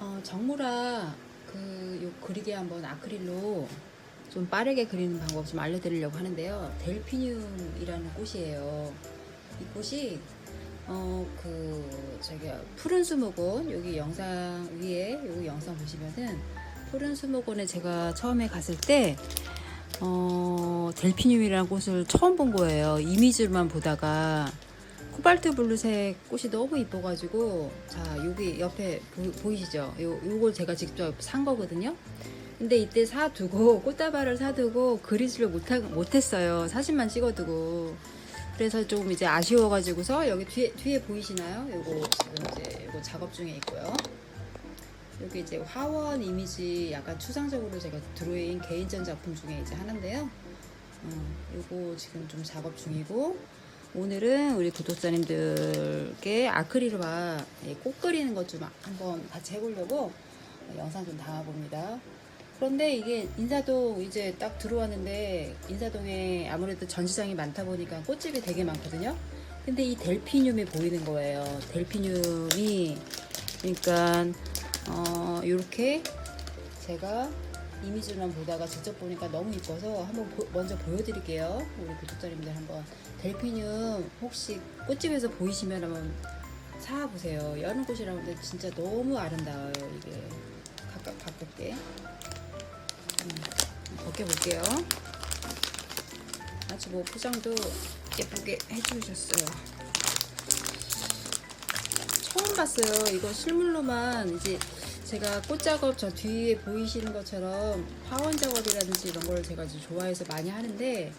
어, 정무라 그요 그리게 한번 아크릴로 좀 빠르게 그리는 방법 좀 알려드리려고 하는데요. 델피늄이라는 꽃이에요. 이 꽃이 어 그 저기 푸른 수목원 여기 영상 위에 여기 영상 보시면은 푸른 수목원에 제가 처음에 갔을 때 어, 델피늄이라는 꽃을 처음 본 거예요. 이미지로만 보다가 코발트 블루색 꽃이 너무 이뻐가지고 자 여기 옆에 보, 이시죠 요 요걸 제가 직접 산 거거든요. 근데 이때 사두고 꽃다발을 사두고 그리지를 못하, 못했어요. 사진만 찍어두고 그래서 좀 이제 아쉬워가지고서 여기 뒤에 뒤에 보이시나요? 요거 지금 이제 요거 작업 중에 있고요. 여기 이제 화원 이미지 약간 추상적으로 제가 드로잉 개인전 작품 중에 이제 하는데요. 음, 요거 지금 좀 작업 중이고 오늘은 우리 구독자님들께 아크릴화 예, 꽃 그리는 것 좀 한번 같이 해보려고 영상 좀 담아봅니다. 그런데 이게 인사동 이제 딱 들어왔는데 인사동에 아무래도 전시장이 많다 보니까 꽃집이 되게 많거든요. 근데 이 델피늄이 보이는 거예요. 델피늄이 그러니까 어 이렇게 제가 이미지만 보다가 직접 보니까 너무 이뻐서 한번 보- 먼저 보여드릴게요. 우리 구독자님들 한번 델피늄 혹시 꽃집에서 보이시면 한번 사보세요. 여름 하는데 진짜 너무 아름다워요. 이게 가깝 가깝게 음, 벗겨볼게요. 아주 뭐 포장도 예쁘게 해주셨어요. 처음 봤어요. 이거 실물로만 이제 제가 꽃 작업 저 뒤에 보이시는 것처럼 파원 작업이라든지 이런 걸 제가 좋아해서 많이 하는데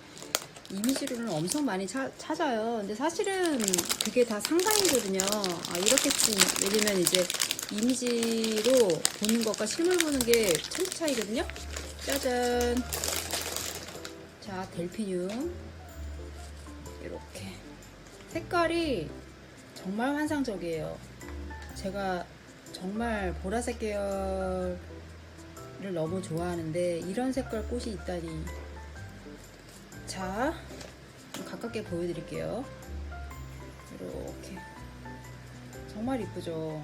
이미지로는 엄청 많이 차- 찾아요. 근데 사실은 그게 다 상상이거든요. 아, 이렇겠지. 왜냐면 이제 이미지로 보는 것과 실물 보는 게 천지 차이거든요. 짜잔. 자, 델피늄. 이렇게. 색깔이 정말 환상적이에요. 제가 정말 보라색 계열을 너무 좋아하는데 이런 색깔 꽃이 있다니. 자, 좀 가깝게 보여드릴게요. 이렇게. 정말 이쁘죠?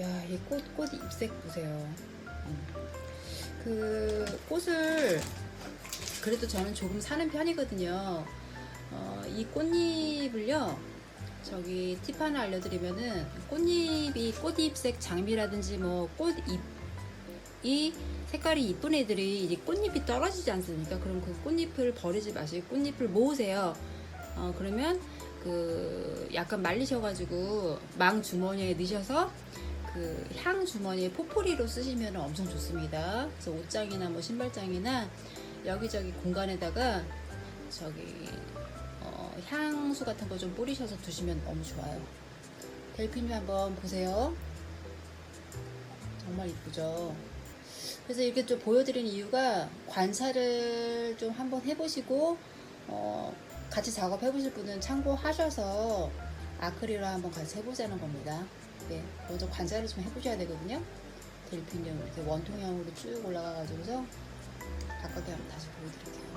야, 이 꽃, 꽃 잎색 보세요. 음. 그 꽃을 그래도 저는 조금 사는 편이거든요. 어, 이 꽃잎을요, 저기 팁 하나 알려드리면은 꽃잎이 꽃잎색 장미라든지 뭐 꽃잎이 색깔이 이쁜 애들이 이제 꽃잎이 떨어지지 않습니까? 그럼 그 꽃잎을 버리지 마시고 꽃잎을 모으세요. 어, 그러면 그 약간 말리셔가지고 망 주머니에 넣으셔서 그 향 주머니에 포포리로 쓰시면 엄청 좋습니다. 그래서 옷장이나 뭐 신발장이나 여기저기 공간에다가 저기 어, 향수 같은 거 좀 뿌리셔서 두시면 너무 좋아요. 델핀류 한번 보세요. 정말 이쁘죠. 그래서 이렇게 좀 보여드리는 이유가 관찰을 좀 한번 해보시고 어, 같이 작업해보실 분은 참고하셔서 아크릴로 한번 같이 해보자는 겁니다. 네, 먼저 관찰을 좀 해보셔야 되거든요. 델핀용 이렇게 원통형으로 쭉 올라가가지고서 가깝게 한번 다시 보여드릴게요.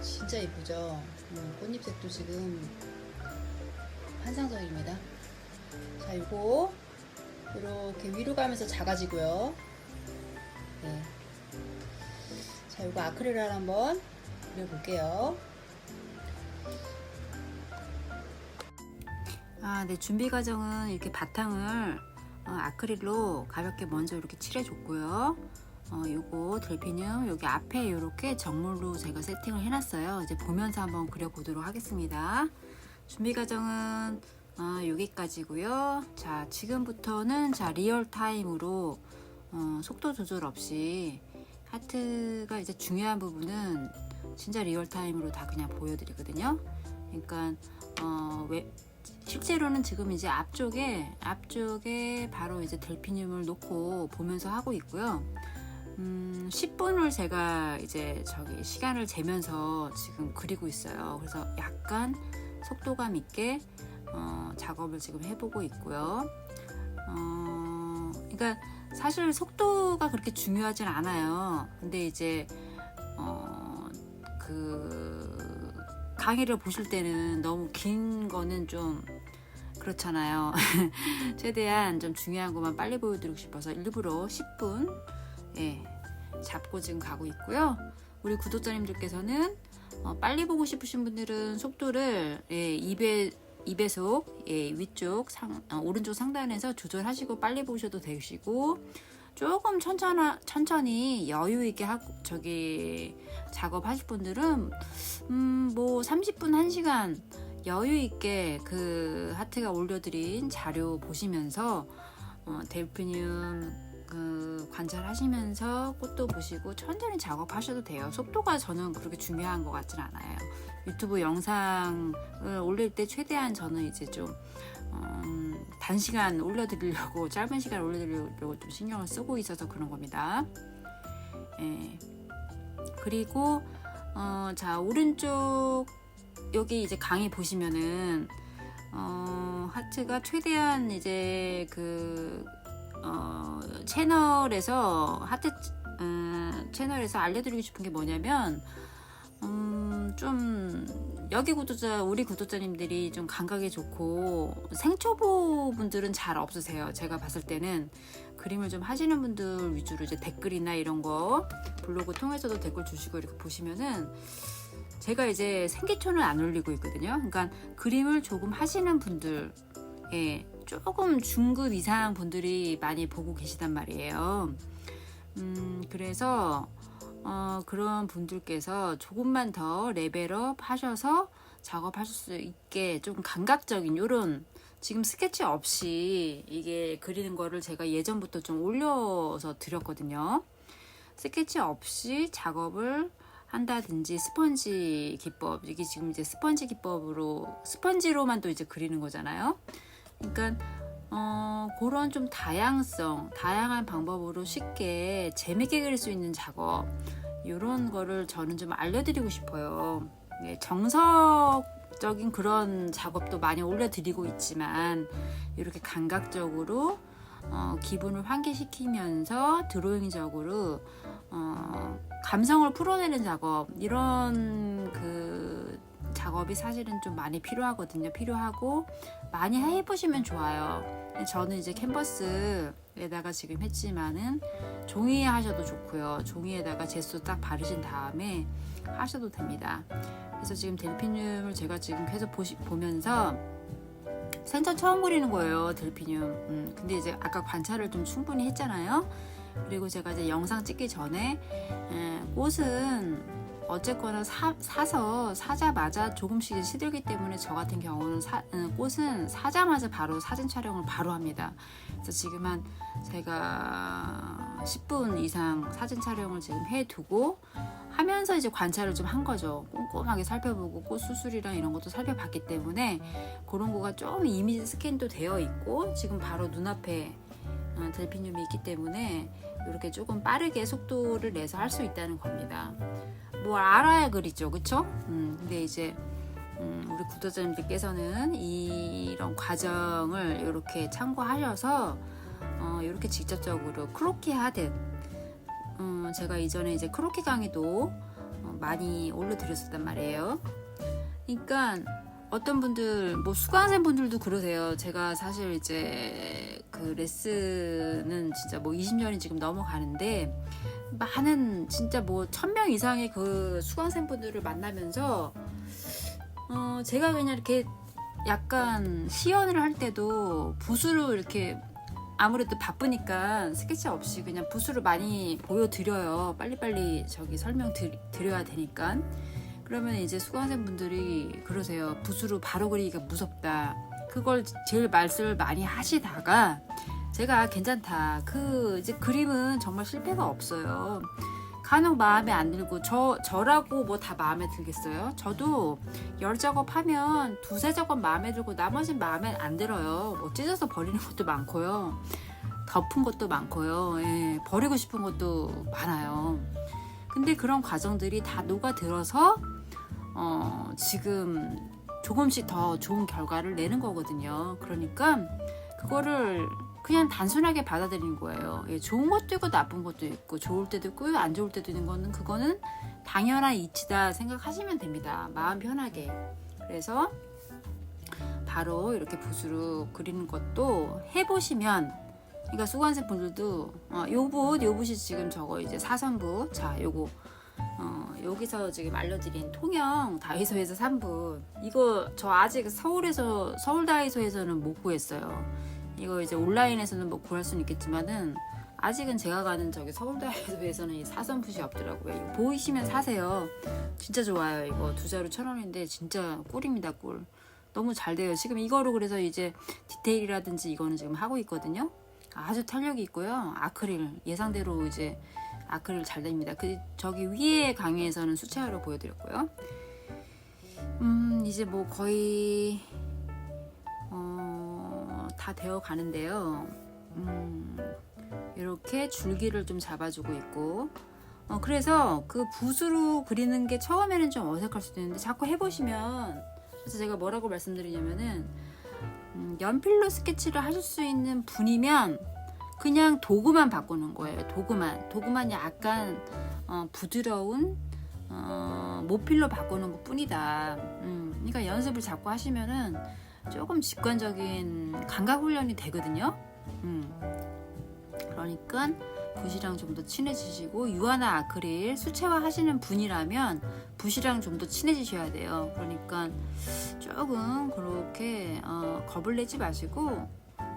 진짜 이쁘죠? 음, 꽃잎색도 지금 환상적입니다. 자, 이거 이렇게 위로 가면서 작아지고요. 네. 자, 이거 아크릴을 한번 그려볼게요. 아, 네. 준비 과정은 이렇게 바탕을 어, 아크릴로 가볍게 먼저 이렇게 칠해줬고요. 어, 요거 델피늄 여기 앞에 이렇게 정물로 제가 세팅을 해놨어요. 이제 보면서 한번 그려보도록 하겠습니다. 준비 과정은 어, 여기까지고요. 자, 지금부터는 자 리얼 타임으로 어, 속도 조절 없이 하트가 이제 중요한 부분은 진짜 리얼 타임으로 다 그냥 보여드리거든요. 그러니까 어, 왜 실제로는 지금 이제 앞쪽에 앞쪽에 바로 이제 델피늄을 놓고 보면서 하고 있고요. 음, 10분을 제가 이제 저기 시간을 재면서 지금 그리고 있어요. 그래서 약간 속도감 있게 어, 작업을 지금 해보고 있고요. 어, 그러니까 사실 속도가 그렇게 중요하진 않아요. 근데 이제 어, 그 강의를 보실 때는 너무 긴 거는 좀 그렇잖아요. 최대한 좀 중요한 것만 빨리 보여드리고 싶어서 일부러 10분 예, 잡고 지금 가고 있고요. 우리 구독자님들께서는 어, 빨리 보고 싶으신 분들은 속도를 예, 2배 2배속 예, 위쪽 상, 어, 오른쪽 상단에서 조절하시고 빨리 보셔도 되시고 조금 천천히 천천히 여유 있게 하고 저기 작업하실 분들은 음 뭐 30분 1시간 여유 있게 그 하트가 올려드린 자료 보시면서 어, 델피늄 그 관찰하시면서 꽃도 보시고 천천히 작업하셔도 돼요. 속도가 저는 그렇게 중요한 것 같진 않아요. 유튜브 영상을 올릴 때 최대한 저는 이제 좀 음, 단시간 올려드리려고 짧은 시간 올려드리려고 좀 신경을 쓰고 있어서 그런 겁니다. 예. 그리고 어, 자 오른쪽 여기 이제 강의 보시면은 어, 하트가 최대한 이제 그 어, 채널에서 하트 음, 채널에서 알려드리고 싶은 게 뭐냐면 음, 좀 여기 구독자 우리 구독자님들이 좀 감각이 좋고 생초보 분들은 잘 없으세요. 제가 봤을 때는 그림을 좀 하시는 분들 위주로 이제 댓글이나 이런 거 블로그 통해서도 댓글 주시고 이렇게 보시면은 제가 이제 생기촌을 안 올리고 있거든요. 그러니까 그림을 조금 하시는 분들, 예, 조금 중급 이상 분들이 많이 보고 계시단 말이에요. 음, 그래서 어, 그런 분들께서 조금만 더 레벨업 하셔서 작업하실 수 있게 좀 감각적인 요런 지금 스케치 없이 이게 그리는 거를 제가 예전부터 좀 올려서 드렸거든요. 스케치 없이 작업을 한다든지 스펀지 기법 이게 지금 이제 스펀지 기법으로 스펀지로만 또 이제 그리는 거잖아요. 그러니까 어, 그런 좀 다양성, 다양한 방법으로 쉽게 재밌게 그릴 수 있는 작업 이런 거를 저는 좀 알려드리고 싶어요. 네, 정석적인 그런 작업도 많이 올려드리고 있지만 이렇게 감각적으로 어, 기분을 환기시키면서 드로잉적으로 어, 감성을 풀어내는 작업 이런 그 작업이 사실은 좀 많이 필요하거든요. 필요하고 많이 해보시면 좋아요. 저는 이제 캔버스에다가 지금 했지만은 종이에 하셔도 좋고요. 종이에다가 제수 딱 바르신 다음에 하셔도 됩니다. 그래서 지금 델피늄을 제가 지금 계속 보시, 보면서 생전 처음 그리는 거예요. 델피늄. 음, 근데 이제 아까 관찰을 좀 충분히 했잖아요. 그리고 제가 이제 영상 찍기 전에 에, 꽃은 어쨌거나 사, 사서 사자마자 조금씩 시들기 때문에 저 같은 경우는 사, 음, 꽃은 사자마자 바로 사진 촬영을 바로 합니다. 그래서 지금 한 제가 10분 이상 사진 촬영을 지금 해두고 하면서 이제 관찰을 좀 한 거죠. 꼼꼼하게 살펴보고 꽃 수술이랑 이런 것도 살펴봤기 때문에 그런 거가 좀 이미지 스캔도 되어 있고 지금 바로 눈앞에 어, 델피늄이 있기 때문에 이렇게 조금 빠르게 속도를 내서 할 수 있다는 겁니다. 뭘 알아야 그리죠, 그쵸? 음, 근데 이제 음, 우리 구독자님들께서는 이런 과정을 이렇게 참고하셔서 어, 이렇게 직접적으로 크로키 하듯 음, 제가 이전에 이제 크로키 강의도 어, 많이 올려드렸었단 말이에요. 그러니까 어떤 분들 뭐 수강생 분들도 그러세요. 제가 사실 이제 그 레슨은 진짜 뭐 20년이 지금 넘어가는데 많은 진짜 뭐 1000명 이상의 그 수강생 분들을 만나면서 어 제가 그냥 이렇게 약간 시연을 할 때도 붓으로 이렇게 아무래도 바쁘니까 스케치 없이 그냥 붓으로 많이 보여드려요. 빨리빨리 저기 설명 드, 드려야 되니까. 그러면 이제 수강생 분들이 그러세요. 붓으로 바로 그리기가 무섭다. 그걸 제일 말씀을 많이 하시다가 제가 괜찮다. 그 이제 그림은 정말 실패가 없어요. 간혹 마음에 안 들고 저 저라고 뭐 다 마음에 들겠어요? 저도 열 작업하면 두세 작업 마음에 들고 나머지는 마음에 안 들어요. 뭐 찢어서 버리는 것도 많고요. 덮은 것도 많고요. 예, 버리고 싶은 것도 많아요. 근데 그런 과정들이 다 녹아들어서 어, 지금 조금씩 더 좋은 결과를 내는 거거든요. 그러니까 그거를 그냥 단순하게 받아들이는 거예요. 예, 좋은 것도 있고 나쁜 것도 있고 좋을 때도 있고 안 좋을 때도 있는 거는 그거는 당연한 이치다 생각하시면 됩니다. 마음 편하게. 그래서 바로 이렇게 붓으로 그리는 것도 해보시면 그러니까 수강생 분들도 어, 요붓 요붓이 지금 저거 이제 사선붓 자 요거 어, 여기서 지금 알려드린 통영 다이소에서 산붓 이거 저 아직 서울에서 서울 다이소에서는 못 구했어요. 이거 이제 온라인에서는 뭐 구할 수는 있겠지만은 아직은 제가 가는 저기 서울 다이소에서는 이 사선 붓이 없더라고요. 보이시면 사세요. 진짜 좋아요. 이거 두 자루 천 원인데 진짜 꿀입니다 꿀. 너무 잘 돼요. 지금 이거로 그래서 이제 디테일이라든지 이거는 지금 하고 있거든요. 아주 탄력이 있고요. 아크릴 예상대로 이제 아크릴 잘 됩니다. 그 저기 위에 강의에서는 수채화로 보여드렸고요. 음 이제 뭐 거의 어, 다 되어 가는데요. 음 이렇게 줄기를 좀 잡아주고 있고. 어, 그래서 그 붓으로 그리는 게 처음에는 좀 어색할 수도 있는데 자꾸 해보시면 그래서 제가 뭐라고 말씀드리냐면은 음, 연필로 스케치를 하실 수 있는 분이면 그냥 도구만 바꾸는 거예요. 도구만 도구만 약간 어, 부드러운 어, 모필로 바꾸는 것 뿐이다. 음, 그러니까 연습을 자꾸 하시면은 조금 직관적인 감각 훈련이 되거든요. 음, 그러니까 붓이랑 좀 더 친해지시고 유화나 아크릴 수채화 하시는 분이라면 붓이랑 좀 더 친해지셔야 돼요. 그러니까 조금 그렇게 어, 겁을 내지 마시고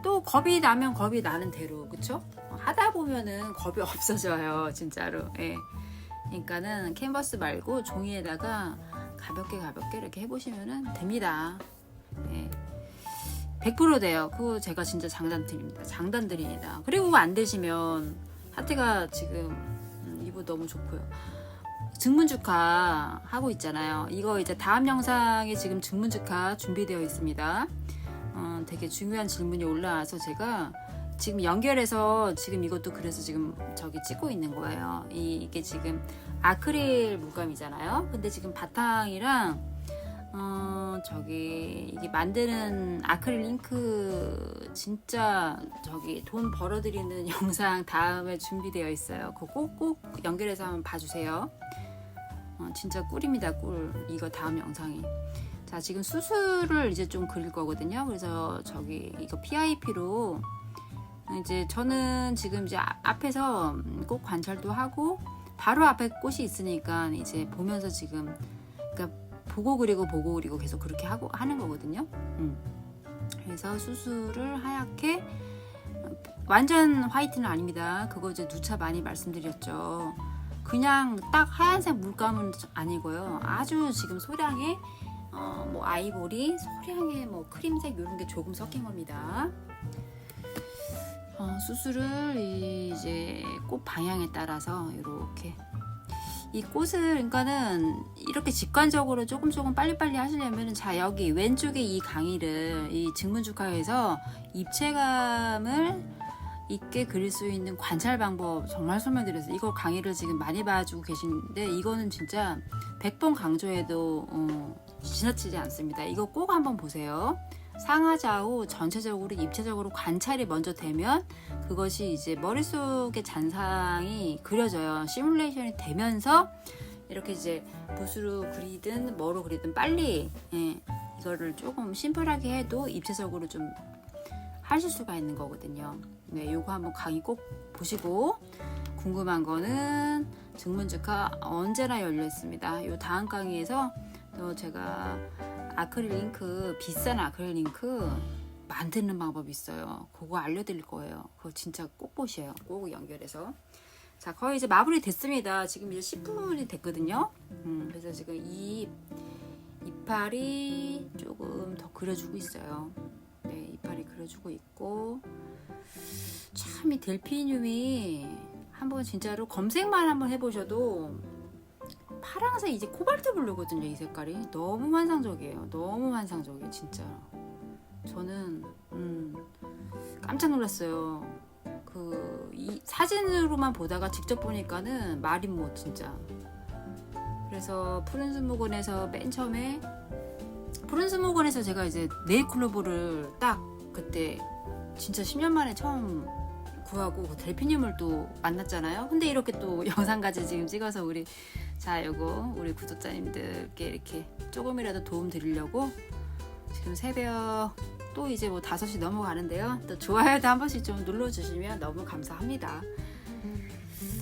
또 겁이 나면 겁이 나는 대로 그쵸? 어, 하다 보면은 겁이 없어져요 진짜로. 예. 그러니까는 캔버스 말고 종이에다가 가볍게 가볍게 이렇게 해보시면은 됩니다. 예. 100% 돼요. 그거 제가 진짜 장단 드립니다. 장단 드립니다. 그리고 안 되시면 하트가 지금 음, 이거 너무 좋고요. 증문축하 하고 있잖아요. 이거 이제 다음 영상에 지금 증문축하 준비되어 있습니다. 어, 되게 중요한 질문이 올라와서 제가 지금 연결해서 지금 이것도 그래서 지금 저기 찍고 있는 거예요. 이, 이게 지금 아크릴 물감이잖아요. 근데 지금 바탕이랑 어 저기 이게 만드는 아크릴 잉크 진짜 저기 돈 벌어들이는 영상 다음에 준비되어 있어요. 그거 꼭꼭 연결해서 한번 봐주세요. 어, 진짜 꿀입니다 꿀 이거 다음 영상이. 자 지금 수술을 이제 좀 그릴 거거든요. 그래서 저기 이거 PIP로 이제 저는 지금 이제 아- 앞에서 꼭 관찰도 하고 바로 앞에 꽃이 있으니까 이제 보면서 지금 그러니까 보고 그리고 보고 그리고 계속 그렇게 하고 하는 거거든요. 음. 그래서 수술을 하얗게 완전 화이트는 아닙니다. 그거 이제 누차 많이 말씀드렸죠. 그냥 딱 하얀색 물감은 아니고요. 아주 지금 소량의 어, 뭐 아이보리, 소량의 뭐 크림색 이런 게 조금 섞인 겁니다. 어, 수술을 이제 꽃 방향에 따라서 이렇게 이 꽃을 그러니까는 이렇게 직관적으로 조금 조금 빨리빨리 하시려면은 자 여기 왼쪽에 이 강의를 이 증문축하에서 입체감을 있게 그릴 수 있는 관찰 방법 정말 설명드렸어요. 이거 강의를 지금 많이 봐주고 계시는데 이거는 진짜 100번 강조해도 어, 지나치지 않습니다. 이거 꼭 한번 보세요. 상하좌우 전체적으로 입체적으로 관찰이 먼저 되면 그것이 이제 머릿속에 잔상이 그려져요. 시뮬레이션이 되면서 이렇게 이제 붓으로 그리든 뭐로 그리든 빨리 예, 이거를 조금 심플하게 해도 입체적으로 좀 하실 수가 있는 거거든요. 네, 요거 한번 강의 꼭 보시고 궁금한 거는 증문즉화 언제나 열려 있습니다. 요 다음 강의에서 또 제가 아크릴 잉크 비싼 아크릴 잉크 만드는 방법이 있어요. 그거 알려드릴 거예요. 그거 진짜 꼭 보셔요. 꼭 연결해서. 자, 거의 이제 마무리 됐습니다. 지금 이제 10분이 됐거든요. 음, 그래서 지금 이 이파리 조금 더 그려주고 있어요. 네, 이파리 그려주고 있고 참 이 델피늄이 한번 진짜로 검색만 한번 해보셔도 파랑색 이제 코발트 블루거든요 이 색깔이. 너무 환상적이에요. 너무 환상적이에요 진짜 저는 음, 깜짝 놀랐어요. 그 이 사진으로만 보다가 직접 보니까는 말이 못 진짜. 그래서 푸른 스모건에서 맨 처음에 푸른 스모건에서 제가 이제 콜라보를 딱 그때 진짜 10년 만에 처음 구하고 그 델피늄을 또 만났잖아요. 근데 이렇게 또 영상까지 지금 찍어서 우리 자 요거 우리 구독자님들께 이렇게 조금이라도 도움 드리려고 지금 새벽 또 이제 뭐 5시 넘어가는데요. 또 좋아요도 한 번씩 좀 눌러주시면 너무 감사합니다.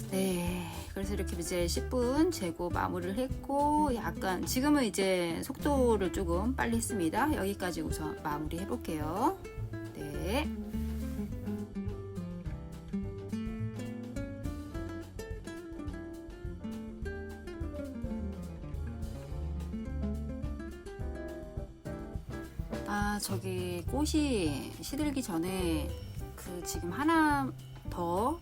네. 그래서 이렇게 이제 10분 재고 마무리를 했고, 약간 지금은 이제 속도를 조금 빨리 했습니다. 여기까지 우선 마무리 해볼게요. 네. 저기 꽃이 시들기 전에 그 지금 하나 더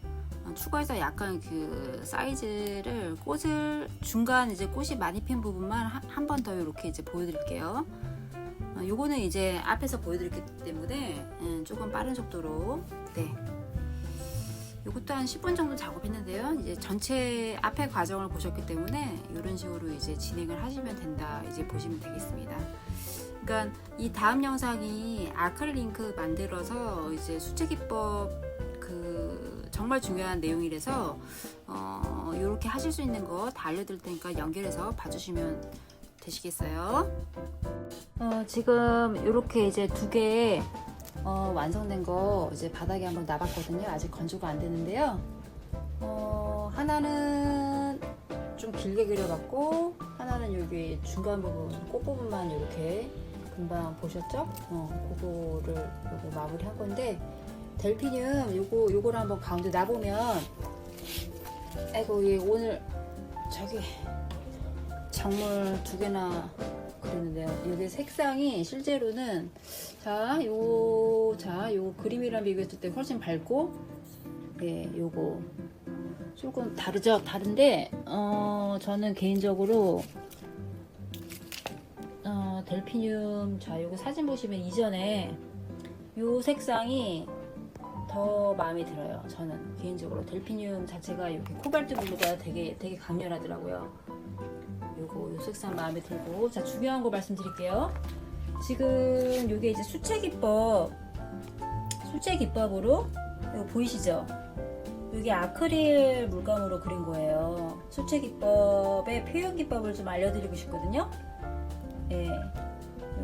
추가해서 약간 그 사이즈를 꽃을 중간 이제 꽃이 많이 핀 부분만 한 번 더 이렇게 이제 보여드릴게요. 어, 요거는 이제 앞에서 보여드렸기 때문에 음, 조금 빠른 속도로 네. 요것도 한 10분 정도 작업했는데요. 이제 전체 앞에 과정을 보셨기 때문에 이런 식으로 이제 진행을 하시면 된다. 이제 보시면 되겠습니다. 그러니까 이 다음 영상이 아크릴 잉크 만들어서 이제 수채 기법 그 정말 중요한 내용이라서 어 이렇게 하실 수 있는 거 다 알려드릴 테니까 연결해서 봐주시면 되시겠어요? 어 지금 이렇게 이제 두개 어, 완성된 거 이제 바닥에 한번 놔봤거든요. 아직 건조가 안 되는데요. 어 하나는 좀 길게 그려봤고 하나는 여기 중간 부분 꽃 부분만 이렇게 금방 보셨죠? 어, 그거를 요거 마무리 한 건데 델피늄 요거 요거를 한번 가운데 놔보면 아이고 얘 오늘 저기 작물 두 개나 그렸는데요. 이게 색상이 실제로는 자, 요, 자, 요 그림이랑 비교했을 때 훨씬 밝고, 예, 요거 조금 다르죠? 다른데, 어, 저는 개인적으로 어, 델피늄 자 요거 사진 보시면 이전에 요 색상이 더 마음에 들어요. 저는 개인적으로 델피늄 자체가 이렇게 코발트 블루가 되게 되게 강렬하더라고요. 요거 요 색상 마음에 들고 자 중요한 거 말씀드릴게요. 지금 요게 이제 수채 기법 수채 기법으로 이거 보이시죠? 이게 아크릴 물감으로 그린 거예요. 수채 기법의 표현 기법을 좀 알려드리고 싶거든요. 예,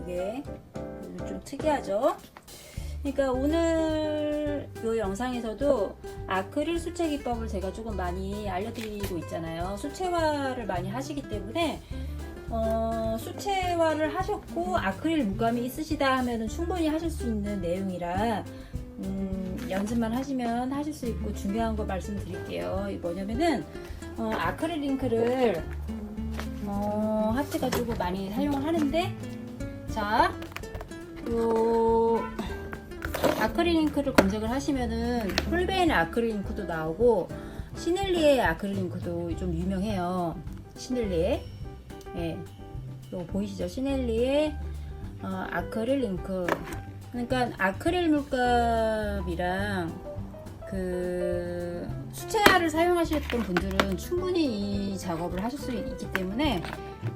이게 좀 특이하죠. 그러니까 오늘 이 영상에서도 아크릴 수채 기법을 제가 조금 많이 알려드리고 있잖아요. 수채화를 많이 하시기 때문에 어, 수채화를 하셨고 아크릴 물감이 있으시다 하면은 충분히 하실 수 있는 내용이라 음, 연습만 하시면 하실 수 있고 중요한 거 말씀드릴게요. 이 뭐냐면은 어, 아크릴 잉크를 어, 하트 가지고 많이 사용을 하는데 자, 요 아크릴 잉크를 검색을 하시면은 폴베인 아크릴 잉크도 나오고 시넬리의 아크릴 잉크도 좀 유명해요. 시넬리의 예, 요 보이시죠? 시넬리의 어, 아크릴 잉크. 그러니까 아크릴 물감이랑 그 사용하셨던 분들은 충분히 이 작업을 하실 수 있기 때문에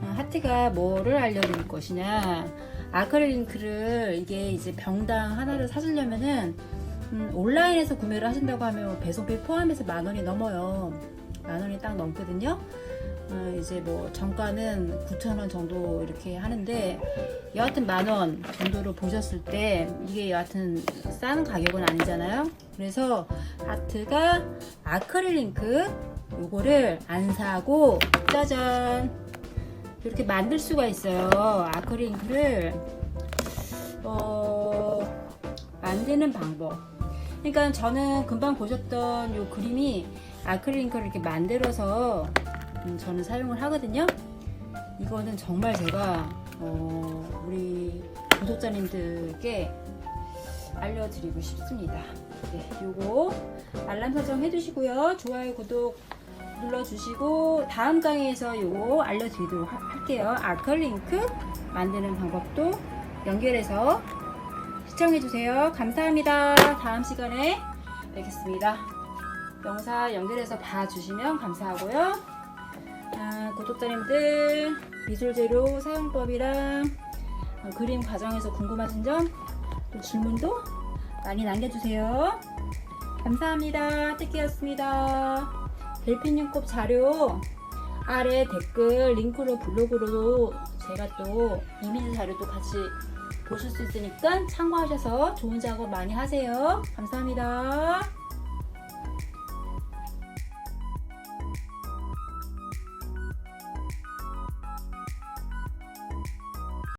어, 하트가 뭐를 알려드릴 것이냐. 아크릴 잉크를 이게 이제 병당 하나를 사시려면은 음, 온라인에서 구매를 하신다고 하면 배송비 포함해서 만 원이 넘어요. 만 원이 딱 넘거든요 어, 이제 뭐 정가는 9,000원 정도 이렇게 하는데 여하튼 만원 정도로 보셨을 때 이게 여하튼 싼 가격은 아니잖아요. 그래서 하트가 아크릴 잉크 요거를 안 사고 짜잔 이렇게 만들 수가 있어요. 아크릴 잉크를 어, 만드는 방법. 그러니까 저는 금방 보셨던 요 그림이 아크릴 잉크를 이렇게 만들어서 음, 저는 사용을 하거든요. 이거는 정말 제가 어, 우리 구독자님들께 알려드리고 싶습니다. 네, 요거 알람 설정 해주시고요. 좋아요, 구독 눌러주시고 다음 강의에서 요거 알려드리도록 하- 할게요. 아크릴링크 만드는 방법도 연결해서 시청해주세요. 감사합니다. 다음 시간에 뵙겠습니다. 영상 연결해서 봐주시면 감사하고요. 아, 구독자님들 미술 재료 사용법이랑 어, 그림 과정에서 궁금하신 점, 또 질문도 많이 남겨주세요. 감사합니다. 뜻기였습니다. 델피님곱 자료 아래 댓글 링크로 블로그로 제가 또 이미지 자료도 같이 보실 수 있으니까 참고하셔서 좋은 작업 많이 하세요. 감사합니다.